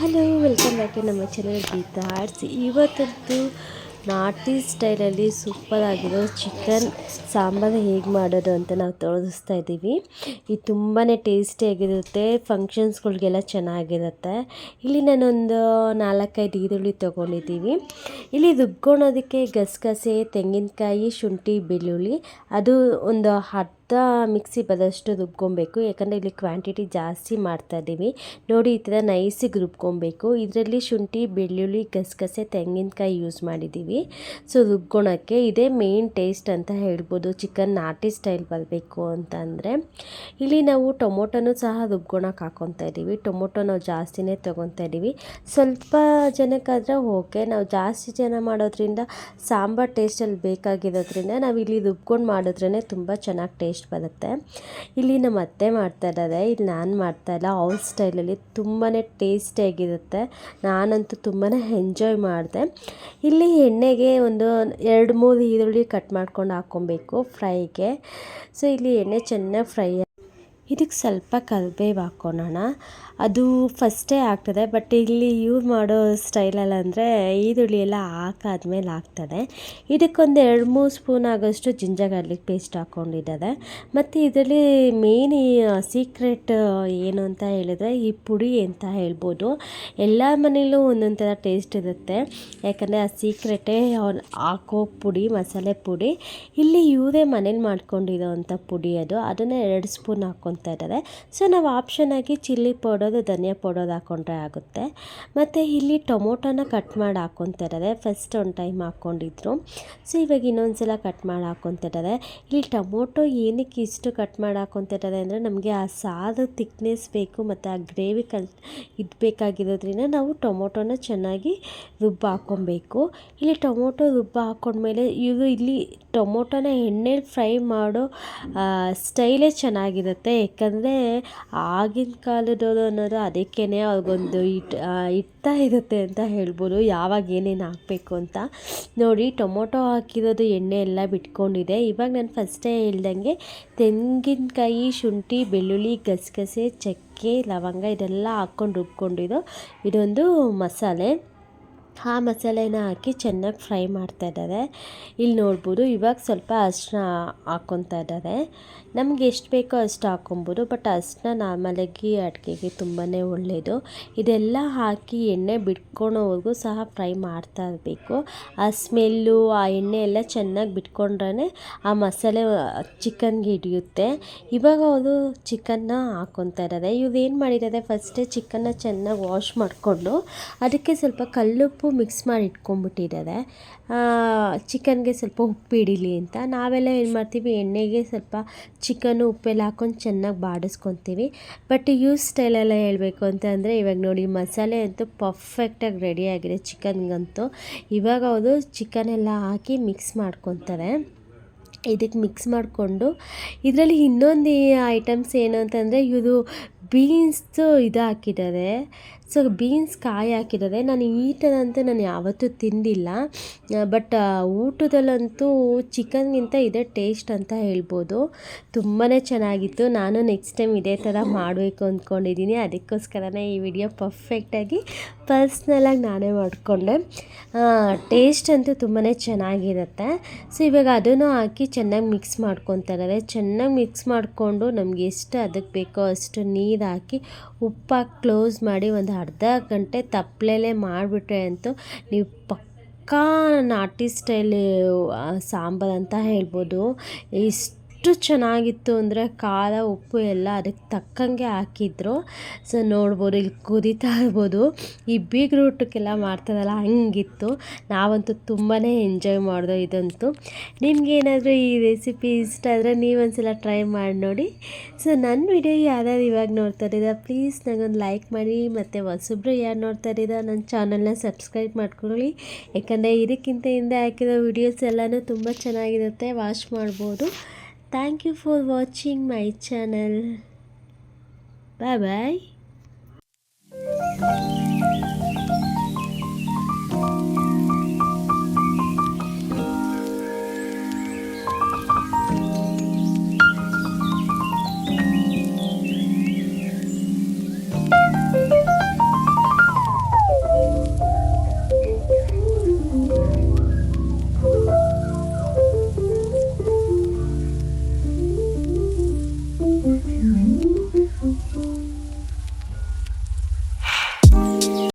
Hello, welcome back to ನಮ್ಮ channel Geetha arts. ಇವತ್ತಂತೂ ನಾಟಿ ಸ್ಟೈಲಲ್ಲಿ ಸೂಪರ್ ಆಗಿರೋ ಚಿಕನ್ ಸಾಂಬಾರು ಹೇಗೆ ಮಾಡೋದು ಅಂತ ನಾವು ತೋರಿಸ್ತಾ ಇದ್ದೀವಿ. ಇದು ತುಂಬಾ ಟೇಸ್ಟಿಯಾಗಿರುತ್ತೆ ಫಂಕ್ಷನ್ಸ್ಗಳಿಗೆಲ್ಲ ಚೆನ್ನಾಗಿರುತ್ತೆ. ಇಲ್ಲಿ ನಾನೊಂದು ನಾಲ್ಕೈದು ಈರುಳ್ಳಿ ತೊಗೊಂಡಿದ್ದೀವಿ. ಇಲ್ಲಿ ರುಬ್ಕೊಳೋದಕ್ಕೆ ಗಸಗಸೆ, ತೆಂಗಿನಕಾಯಿ, ಶುಂಠಿ, ಬೆಳ್ಳುಳ್ಳಿ, ಅದು ಒಂದು ಹತ್ತು ಮಿಕ್ಸಿ ಬದಷ್ಟು ರುಬ್ಕೊಬೇಕು. ಯಾಕಂದರೆ ಇಲ್ಲಿ ಕ್ವಾಂಟಿಟಿ ಜಾಸ್ತಿ ಮಾಡ್ತಾ ಇದ್ದೀವಿ ನೋಡಿ, ಈ ಥರ ನೈಸಿಗೆ ರುಬ್ಕೊಬೇಕು. ಇದರಲ್ಲಿ ಶುಂಠಿ, ಬೆಳ್ಳುಳ್ಳಿ, ಗಸಗಸೆ, ತೆಂಗಿನಕಾಯಿ ಯೂಸ್ ಮಾಡಿದ್ದೀವಿ ಸೊ, ರುಬ್ಕೊಳಕ್ಕೆ ಇದೇ ಮೇನ್ ಟೇಸ್ಟ್ ಅಂತ ಹೇಳ್ಬೋದು. ಚಿಕನ್ ನಾಟಿ ಸ್ಟೈಲ್ ಬರಬೇಕು ಅಂತಂದರೆ. ಇಲ್ಲಿ ನಾವು ಟೊಮೊಟೊನೂ ಸಹ ರುಬ್ಕೊಳಕ್ಕೆ ಹಾಕ್ಕೊತಾ ಇದ್ದೀವಿ ಟೊಮೊಟೊ ನಾವು ಜಾಸ್ತಿನೇ ತೊಗೊತಾ ಇದ್ದೀವಿ ಸ್ವಲ್ಪ ಜನಕ್ಕಾದರೆ ಓಕೆ. ನಾವು ಜಾಸ್ತಿ ಜನ ಮಾಡೋದ್ರಿಂದ ಸಾಂಬಾರು ಟೇಸ್ಟಲ್ಲಿ ಬೇಕಾಗಿರೋದ್ರಿಂದ ನಾವು ಇಲ್ಲಿ ರುಬ್ಕೊಂಡು ಮಾಡಿದ್ರೇ ತುಂಬ ಚೆನ್ನಾಗಿ ಟೇಸ್ಟ್ ಬರುತ್ತೆ. ಇಲ್ಲಿ ನಮ್ಮ ಅತ್ತೆ ಮಾಡ್ತಾ ಇದ್ದಾರೆ. ಇಲ್ಲಿ ನಾನು ಮಾಡ್ತಾ ಇಲ್ಲ. ಅವ್ರ ಸ್ಟೈಲಲ್ಲಿ ತುಂಬಾ ಟೇಸ್ಟಿಯಾಗಿರುತ್ತೆ ನಾನಂತೂ ತುಂಬಾ ಎಂಜಾಯ್ ಮಾಡಿದೆ. ಇಲ್ಲಿ ಎಣ್ಣೆಗೆ ಒಂದು ಎರಡು ಮೂರು ಈರುಳ್ಳಿ ಕಟ್ ಮಾಡ್ಕೊಂಡು ಹಾಕ್ಕೊಬೇಕು ಫ್ರೈಗೆ. ಸೊ, ಇಲ್ಲಿ ಎಣ್ಣೆ ಚೆನ್ನಾಗಿ ಫ್ರೈ ಇದಕ್ಕೆ ಸ್ವಲ್ಪ ಕರಿಬೇವು ಹಾಕ್ಕೊಳ್ಳೋಣ ಅದು ಫಸ್ಟೇ ಆಗ್ತದೆ ಬಟ್ ಇಲ್ಲಿ ಯೂಸ್ ಮಾಡೋ ಸ್ಟೈಲಲ್ಲಿ ಅಂದರೆ ಈರುಳ್ಳಿ ಎಲ್ಲ ಹಾಕಾದ್ಮೇಲೆ ಆಗ್ತದೆ. ಇದಕ್ಕೊಂದು ಎರಡು ಮೂರು ಸ್ಪೂನ್ ಆಗೋಷ್ಟು ಜಿಂಜರ್ ಗಾರ್ಲಿಕ್ ಪೇಸ್ಟ್ ಹಾಕ್ಕೊಂಡಿದ್ದಾರೆ ಮತ್ತು ಇದರಲ್ಲಿ ಮೇನ್ ಸೀಕ್ರೆಟ್ ಏನು ಅಂತ ಹೇಳಿದರೆ ಈ ಪುಡಿ ಅಂತ ಹೇಳ್ಬೋದು. ಎಲ್ಲ ಮನೇಲೂ ಒಂದೊಂದು ಥರ ಟೇಸ್ಟ್ ಇರುತ್ತೆ. ಯಾಕಂದರೆ ಆ ಸೀಕ್ರೆಟೇ ಹಾಕೋ ಪುಡಿ, ಮಸಾಲೆ ಪುಡಿ. ಇಲ್ಲಿ ಇವರೇ ಮನೇಲಿ ಮಾಡ್ಕೊಂಡಿರೋ ಅಂಥ ಪುಡಿ ಅದು. ಅದನ್ನು ಎರಡು ಸ್ಪೂನ್ ಹಾಕ್ಕೊತ ಇದ್ದಾರೆ. ಸೊ ನಾವು ಆಪ್ಷನ್ ಆಗಿ ಚಿಲ್ಲಿ ಪೌಡರು ಧನಿಯಾ ಪೌಡರ್ ಹಾಕ್ಕೊಂಡ್ರೆ ಆಗುತ್ತೆ. ಮತ್ತು ಇಲ್ಲಿ ಟೊಮೊಟೊನ ಕಟ್ ಮಾಡಿ ಹಾಕ್ಕೊತಾ ಫಸ್ಟ್ ಒಂದು ಟೈಮ್ ಹಾಕ್ಕೊಂಡಿದ್ರು ಸೊ ಇವಾಗ ಇನ್ನೊಂದು ಸಲ ಕಟ್ ಮಾಡಿ ಹಾಕ್ಕೊತಾ ಇಲ್ಲಿ ಟೊಮೊಟೊ ಏನಕ್ಕೆ ಇಷ್ಟು ಕಟ್ ಮಾಡಿ ಹಾಕ್ಕೊತಾ ಇದ್ದಾರೆ ಅಂದರೆ ನಮಗೆ ಆ ಸಾರು ತಿಕ್ನೆಸ್ ಬೇಕು ಮತ್ತು ಆ ಗ್ರೇವಿ ಕಲ್ ಇದು ಬೇಕಾಗಿರೋದ್ರಿಂದ ನಾವು ಟೊಮೊಟೊನ ಚೆನ್ನಾಗಿ ರುಬ್ಬ ಹಾಕ್ಕೊಬೇಕು ಇಲ್ಲಿ ಟೊಮೊಟೊ ರುಬ್ಬ ಹಾಕ್ಕೊಂಡ್ಮೇಲೆ ಇವರು ಇಲ್ಲಿ ಟೊಮೊಟೊನ ಎಣ್ಣೆಲಿ ಫ್ರೈ ಮಾಡೋ ಸ್ಟೈಲೇ ಚೆನ್ನಾಗಿರುತ್ತೆ. ಯಾಕಂದರೆ ಆಗಿನ ಕಾಲದವರು ಅನ್ನೋದು ಅದಕ್ಕೇ ಅವ್ರಿಗೊಂದು ಇಟ್ ಇಡ್ತಾ ಇರುತ್ತೆ ಅಂತ ಹೇಳ್ಬೋದು. ಯಾವಾಗ ಏನೇನು ಹಾಕಬೇಕು ಅಂತ. ನೋಡಿ, ಟೊಮೊಟೊ ಹಾಕಿರೋದು ಎಣ್ಣೆ ಎಲ್ಲ ಬಿಟ್ಕೊಂಡಿದೆ. ಇವಾಗ ನಾನು ಫಸ್ಟೇ ಹೇಳ್ದಂಗೆ ತೆಂಗಿನಕಾಯಿ, ಶುಂಠಿ, ಬೆಳ್ಳುಳ್ಳಿ, ಗಸಗಸೆ, ಚಕ್ಕೆ, ಲವಂಗ, ಇದೆಲ್ಲ ಹಾಕ್ಕೊಂಡು ರುಬ್ಕೊಂಡಿದ್ದು. ಇದೊಂದು ಮಸಾಲೆ. ಆ ಮಸಾಲೆನ ಹಾಕಿ ಚೆನ್ನಾಗಿ ಫ್ರೈ ಮಾಡ್ತಾ ಇದ್ದಾರೆ. ಇಲ್ಲಿ ನೋಡ್ಬೋದು ಇವಾಗ ಸ್ವಲ್ಪ ಅರಿಶಿನ ಹಾಕ್ಕೊತಾ ಇದ್ದಾರೆ. ನಮ್ಗೆ ಎಷ್ಟು ಬೇಕೋ ಅಷ್ಟು ಹಾಕ್ಕೊಬೋದು ಬಟ್ ಅರಿಶಿನ ನಾರ್ಮಲಾಗಿ ಅಡುಗೆಗೆ ತುಂಬಾ ಒಳ್ಳೆಯದು ಇದೆಲ್ಲ ಹಾಕಿ ಎಣ್ಣೆ ಬಿಟ್ಕೊಳೋವರೆಗೂ ಸಹ ಫ್ರೈ ಮಾಡ್ತಾ ಇರಬೇಕು. ಆ ಸ್ಮೆಲ್ಲು, ಆ ಎಣ್ಣೆ ಎಲ್ಲ ಚೆನ್ನಾಗಿ ಬಿಟ್ಕೊಂಡ್ರೆ ಆ ಮಸಾಲೆ ಚಿಕನ್ಗೆ ಹಿಡಿಯುತ್ತೆ. ಇವಾಗ ಅವರು ಚಿಕನ್ನ ಹಾಕ್ಕೊತಾ ಇದ್ದಾರೆ. ಇವ್ರು ಏನು ಮಾಡಿದ್ದಾರೆ, ಫಸ್ಟೇ ಚಿಕನ್ನ ಚೆನ್ನಾಗಿ ವಾಶ್ ಮಾಡಿಕೊಂಡು ಅದಕ್ಕೆ ಸ್ವಲ್ಪ ಕಲ್ಲುಪ್ಪು ಮಿಕ್ಸ್ ಮಾಡಿ ಇಟ್ಕೊಂಡ್ಬಿಟ್ಟಿದ್ದಾರೆ ಚಿಕನ್ಗೆ ಸ್ವಲ್ಪ ಉಪ್ಪು ಹಿಡೀಲಿ ಅಂತ. ನಾವೆಲ್ಲ ಏನು ಮಾಡ್ತೀವಿ, ಎಣ್ಣೆಗೆ ಸ್ವಲ್ಪ ಚಿಕನ್ ಉಪ್ಪೆಲ್ಲ ಹಾಕೊಂಡು ಚೆನ್ನಾಗಿ ಬಾಡಿಸ್ಕೊತೀವಿ. ಬಟ್ ಯೂಸ್ ಸ್ಟೈಲೆಲ್ಲ ಹೇಳಬೇಕು ಅಂತಂದರೆ ಇವಾಗ ನೋಡಿ ಮಸಾಲೆ ಅಂತೂ ಪರ್ಫೆಕ್ಟಾಗಿ ರೆಡಿಯಾಗಿದೆ ಚಿಕನ್ಗಂತೂ. ಇವಾಗ ಅವರು ಚಿಕನ್ ಎಲ್ಲ ಹಾಕಿ ಮಿಕ್ಸ್ ಮಾಡ್ಕೊತಾರೆ. ಇದಕ್ಕೆ ಮಿಕ್ಸ್ ಮಾಡಿಕೊಂಡು, ಇದರಲ್ಲಿ ಇನ್ನೊಂದು ಐಟಮ್ಸ್ ಏನು ಅಂತಂದರೆ, ಇದು ಬೀನ್ಸ್ದು ಇದು ಹಾಕಿದ್ದಾರೆ. ಸೊ ಬೀನ್ಸ್ ಕಾಯಿ ಹಾಕಿದ್ದಾರೆ. ನಾನು ಈ ಥರ ನಾನು ಯಾವತ್ತೂ ತಿಂದಿಲ್ಲ. ಬಟ್ ಊಟದಲ್ಲಂತೂ ಚಿಕನ್ಗಿಂತ ಇದೇ ಟೇಸ್ಟ್ ಅಂತ ಹೇಳ್ಬೋದು. ತುಂಬಾ ಚೆನ್ನಾಗಿತ್ತು. ನಾನು ನೆಕ್ಸ್ಟ್ ಟೈಮ್ ಇದೇ ಥರ ಮಾಡಬೇಕು ಅಂದ್ಕೊಂಡಿದ್ದೀನಿ. ಅದಕ್ಕೋಸ್ಕರನೇ ಈ ವಿಡಿಯೋ ಪರ್ಫೆಕ್ಟಾಗಿ ಪರ್ಸ್ನಲಾಗಿ ನಾನೇ ಮಾಡಿಕೊಂಡೆ. ಟೇಸ್ಟ್ ಅಂತೂ ತುಂಬಾ ಚೆನ್ನಾಗಿರುತ್ತೆ. ಸೊ ಇವಾಗ ಅದನ್ನು ಹಾಕಿ ಚೆನ್ನಾಗಿ ಮಿಕ್ಸ್ ಮಾಡ್ಕೊತಾರೆ ಚೆನ್ನಾಗಿ ಮಿಕ್ಸ್ ಮಾಡಿಕೊಂಡು ನಮಗೆ ಎಷ್ಟು ಅದಕ್ಕೆ ಬೇಕೋ ಅಷ್ಟು ನೀರು ಹಾಕಿ ಉಪ್ಪಾಕಿ ಕ್ಲೋಸ್ ಮಾಡಿ ಒಂದು ಅರ್ಧ ಗಂಟೆ ತಪ್ಪಲೆಲೆ ಮಾಡಿಬಿಟ್ರೆ ಅಂತೂ ನೀವು ಪಕ್ಕಾ ನಾಟಿ ಸ್ಟೈಲ್ ಸಾಂಬಾರು ಅಂತ ಹೇಳ್ಬೋದು ಇಷ್ಟು ಚೆನ್ನಾಗಿತ್ತು ಅಂದರೆ ಖಾರ ಉಪ್ಪು ಎಲ್ಲ ಅದಕ್ಕೆ ತಕ್ಕಂಗೆ ಹಾಕಿದ್ರು. ಸೊ ನೋಡ್ಬೋದು, ಇಲ್ಲಿ ಕುದಿತಾ ಇರ್ಬೋದು. ಈ ಬೀಗ್ರೂಟಕ್ಕೆಲ್ಲ ಮಾಡ್ತಾರಲ್ಲ, ಹಂಗಿತ್ತು. ನಾವಂತೂ ತುಂಬಾ ಎಂಜಾಯ್ ಮಾಡಿದೆ ಇದಂತೂ. ನಿಮಗೇನಾದರೂ ಈ ರೆಸಿಪಿ ಇಷ್ಟ ಆದರೆ ನೀವೊಂದ್ಸಲ ಟ್ರೈ ಮಾಡಿ ನೋಡಿ. ಸೊ ನನ್ನ ವಿಡಿಯೋ ಯಾರ್ಯಾರು ಇವಾಗ ನೋಡ್ತಾ ಇದ್ದೀರಾ ಪ್ಲೀಸ್ ನನಗೊಂದು ಲೈಕ್ ಮಾಡಿ. ಮತ್ತು ಹೊಸಬ್ರು ಯಾರು ನೋಡ್ತಾ ಇದ್ದೀರಾ, ನನ್ನ ಚಾನಲ್ನ ಸಬ್ಸ್ಕ್ರೈಬ್ ಮಾಡ್ಕೊಳ್ಳಿ. ಯಾಕಂದರೆ ಇದಕ್ಕಿಂತ ಹಿಂದೆ ಹಾಕಿರೋ ವಿಡಿಯೋಸ್ ಎಲ್ಲನೂ ತುಂಬ ಚೆನ್ನಾಗಿರುತ್ತೆ ವಾಚ್ ಮಾಡ್ಬೋದು. Thank you for watching my channel. Bye bye.